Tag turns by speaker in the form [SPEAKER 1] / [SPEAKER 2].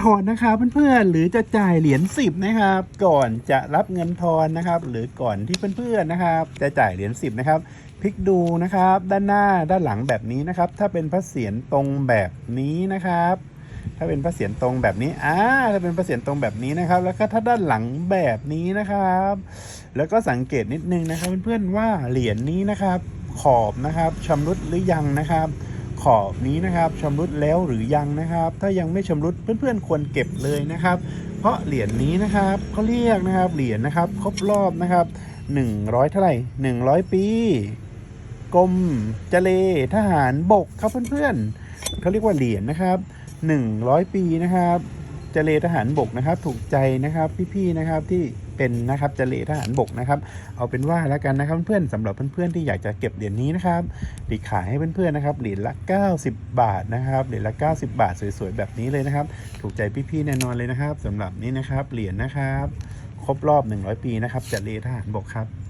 [SPEAKER 1] ทอนนะครับเพื่อนๆหรือจะจ่ายเหรียญสิบนะครับ ก่อนจะรับเงินทอนนะครับ หรือก่อนที่เพื่อนๆนะครับ จะจ่ายเหรียญสิบนะครับพลิกดูนะครับ ด้านหน้าด้านหลังแบบนี้นะครับ ถ้าเป็นพระเศียรตรงแบบนี้นะครับ ถ้าเป็นพระเศียรตรงแบบนี้อ่าถ้าเป็นพระเศียรตรงแบบนี้นะครับ แล้วก็ถ้าด้านหลังแบบนี้นะครับ แล้วก็สังเกตนิดนึงนะครับเพื่อนๆว่าเหรียญนี้นะครับ ขอบนะครับชำรุดหรือยังนะครับ ขอบนี้นะครับชำรุดแล้วหรือยังนะครับ ถ้ายังไม่ชำรุดเพื่อนๆควรเก็บเลยนะครับ เพราะเหรียญนี้นะครับเขาเรียกนะครับเหรียญนะครับ ครบรอบนะครับ100เท่าไหร่100 ปีกรมเจเลทหารบกครับเพื่อนๆเขาเรียกว่าเหรียญนะครับ 100 ปีนะครับ เจเลทหารบกนะครับ ถูกใจนะครับพี่ๆนะครับที่เป็นนะครับเจเลทหารบกนะครับ เอาเป็นว่าแล้วกันนะครับเพื่อนสำหรับเพื่อนๆที่อยากจะเก็บเหรียญนี้นะครับดีขายให้เพื่อนๆนะครับเหรียญละ 90 บาทนะครับเหรียญละ 90 บาทสวยๆแบบนี้เลยนะครับ ถูกใจพี่ๆแน่นอนเลยนะครับสำหรับนี้นะครับเหรียญนะครับ ครบรอบ 100 ปีนะครับเจเลทหารบกครับ